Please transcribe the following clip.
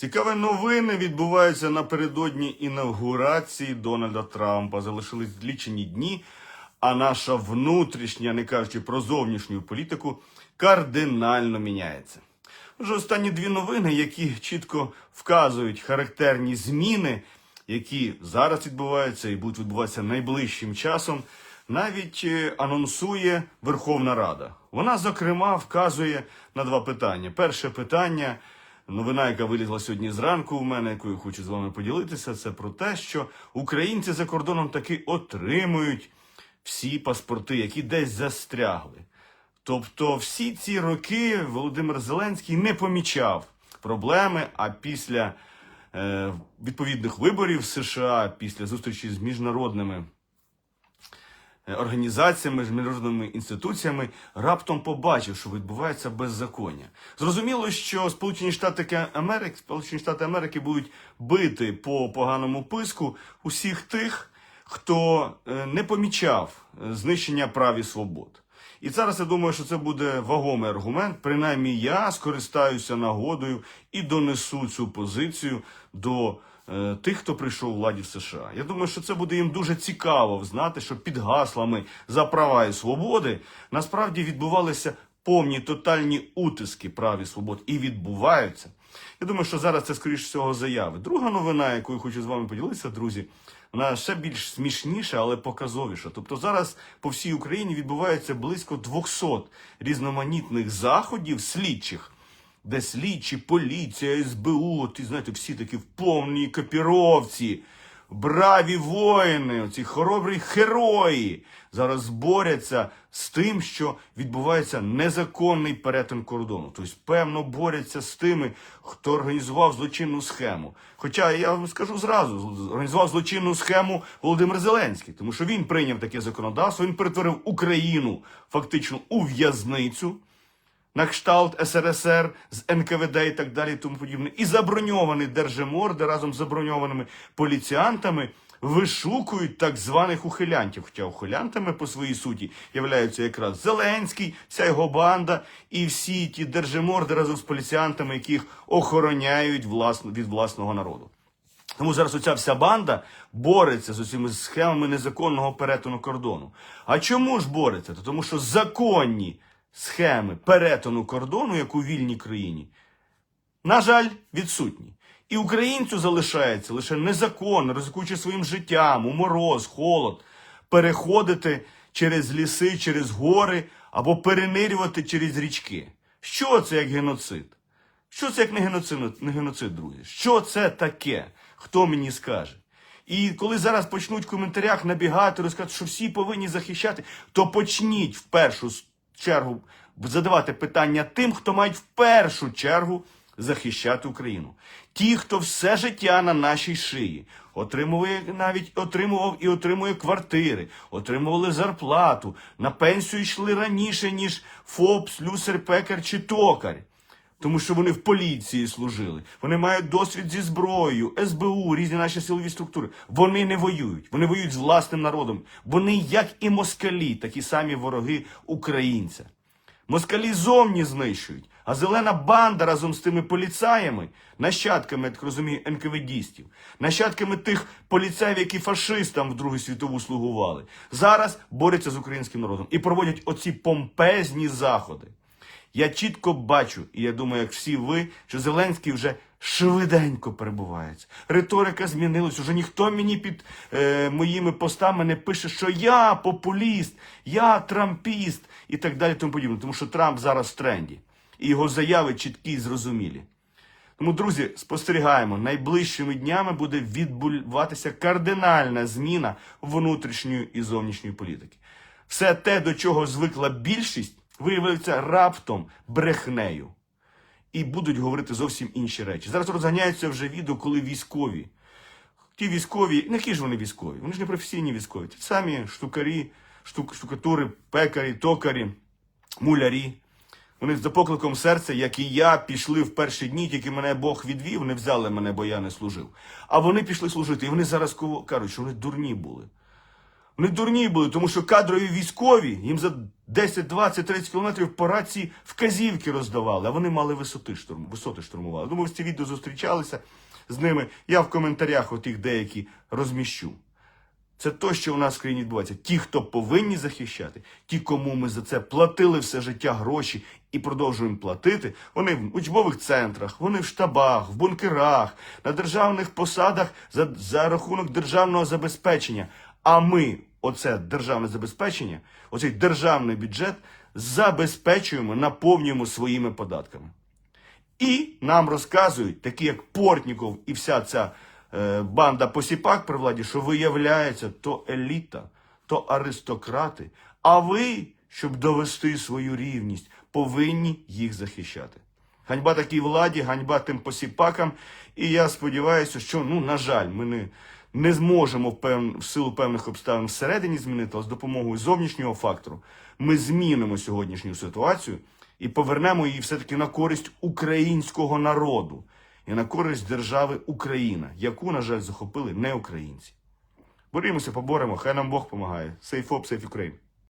Цікаві новини відбуваються напередодні інавгурації Дональда Трампа. Залишились лічені дні, а наша внутрішня, не кажучи про зовнішню політику, кардинально міняється. Вже останні дві новини, які чітко вказують характерні зміни, які зараз відбуваються і будуть відбуватися найближчим часом, навіть е, анонсує Верховна Рада. Вона, зокрема, вказує на два питання. Перше питання. Новина, яка вилізла сьогодні зранку у мене, яку я хочу з вами поділитися, це про те, що українці за кордоном таки отримують всі паспорти, які десь застрягли. Тобто, всі ці роки Володимир Зеленський не помічав проблеми, а після е, відповідних виборів в США, після зустрічі з міжнародними організаціями, з міжнародними інституціями, раптом побачив, що відбувається беззаконня. Зрозуміло, що Сполучені Штати Америки, Сполучені Штати Америки будуть бити по поганому писку усіх тих, хто е, не помічав е, знищення прав і свобод. І зараз я думаю, що це буде вагомий аргумент. Принаймні, я скористаюся нагодою і донесу цю позицію до е, тих, хто прийшов владі в США. Я думаю, що це буде їм дуже цікаво знати, що під гаслами за права і свободи насправді відбувалися повні тотальні утиски прав і свобод і відбуваються. Я думаю, що зараз це скоріш всього заяви. Друга новина, яку я хочу з вами поділитися, друзі, вона ще більш смішніша, але показовіша. Тобто зараз по всій Україні відбувається близько 200 різноманітних заходів слідчих, де слідчі, поліція, СБУ, ті знаєте, всі такі в повній копіровці, браві воїни, ці хоробрі герої зараз борються з тим, що відбувається незаконний перетин кордону. Тобто, певно, борються з тими, хто організував злочинну схему. Хоча я вам скажу зразу, організував злочинну схему Володимир Зеленський, тому що він прийняв таке законодавство, він перетворив Україну фактично у в'язницю на кшталт СРСР з НКВД і так далі, тому подібне. І заброньований Держиморди разом з заброньованими поліціантами вишукують так званих ухилянтів. Хоча ухилянтами по своїй суті являються якраз Зеленський, вся його банда і всі ті держиморди разом з поліціантами, яких охороняють власно, від власного народу. Тому зараз оця вся банда бореться з цими схемами незаконного перетину кордону. А чому ж бореться? Тому що законні схеми перетину кордону, як у вільній країні, на жаль, відсутні. І українцю залишається лише незаконно, ризикуючи своїм життям, у мороз, холод, переходити через ліси, через гори або перенирювати через річки. Що це як геноцид? Що це як не геноцид, не геноцид, друзі? Що це таке? Хто мені скаже? І коли зараз почнуть в коментарях набігати, розказати, що всі повинні захищати, то почніть в першу чергу задавати питання тим, хто мають в першу чергу захищати Україну. Ті, хто все життя на нашій шиї, отримує навіть отримував і отримує квартири, отримували зарплату, на пенсію йшли раніше, ніж ФОП, слюсар, пекар чи токар. Тому що вони в поліції служили. Вони мають досвід зі зброєю, СБУ, різні наші силові структури. Вони не воюють. Вони воюють з власним народом. Вони, як і москалі, такі самі вороги українця. Москалі зовні знищують, а зелена банда разом з тими поліцаями, нащадками, я так розумію, НКВДістів, нащадками тих поліцаїв, які фашистам в Другу світову слугували, зараз борються з українським народом і проводять оці помпезні заходи. Я чітко бачу, і я думаю, як всі ви, що Зеленський вже швиденько перебувається. Риторика змінилась. Уже ніхто мені під е, моїми постами не пише, що я популіст, я трампіст і так далі. Тому подібне. Тому що Трамп зараз в тренді. І його заяви чіткі і зрозумілі. Тому, друзі, спостерігаємо, найближчими днями буде відбуватися кардинальна зміна внутрішньої і зовнішньої політики. Все те, до чого звикла більшість, виявиться раптом брехнею. І будуть говорити зовсім інші речі. Зараз розганяються вже відео, коли військові. Ті військові, не які ж вони військові, вони ж не професійні військові. Ті самі штукарі, штук, штукатури, пекарі, токарі, мулярі. Вони за покликом серця, як і я, пішли в перші дні, тільки мене Бог відвів, не взяли мене, бо я не служив. А вони пішли служити. І вони зараз кажуть, що вони дурні були. Вони дурні були, тому що кадрові військові їм за 10, 20, 30 кілометрів по рації вказівки роздавали, а вони мали висоти штурм, висоти штурмували. Думаю, ці відео зустрічалися з ними. Я в коментарях от їх деякі розміщу. Це то, що у нас в країні відбувається. Ті, хто повинні захищати, ті, кому ми за це платили все життя гроші і продовжуємо платити, вони в учбових центрах, вони в штабах, в бункерах, на державних посадах за, за рахунок державного забезпечення. А ми, оце державне забезпечення, оцей державний бюджет забезпечуємо, наповнюємо своїми податками. І нам розказують, такі як Портніков і вся ця е, банда посіпак при владі, що виявляється, то еліта, то аристократи. А ви, щоб довести свою рівність, повинні їх захищати. Ганьба такій владі, ганьба тим посіпакам. І я сподіваюся, що, ну, на жаль, ми не, не зможемо в, пев... в силу певних обставин всередині змінити, а з допомогою зовнішнього фактору ми змінимо сьогоднішню ситуацію і повернемо її все-таки на користь українського народу і на користь держави Україна, яку, на жаль, захопили не українці. Борімося, поборемо, хай нам Бог помагає. Сейф оп, сейф Україн.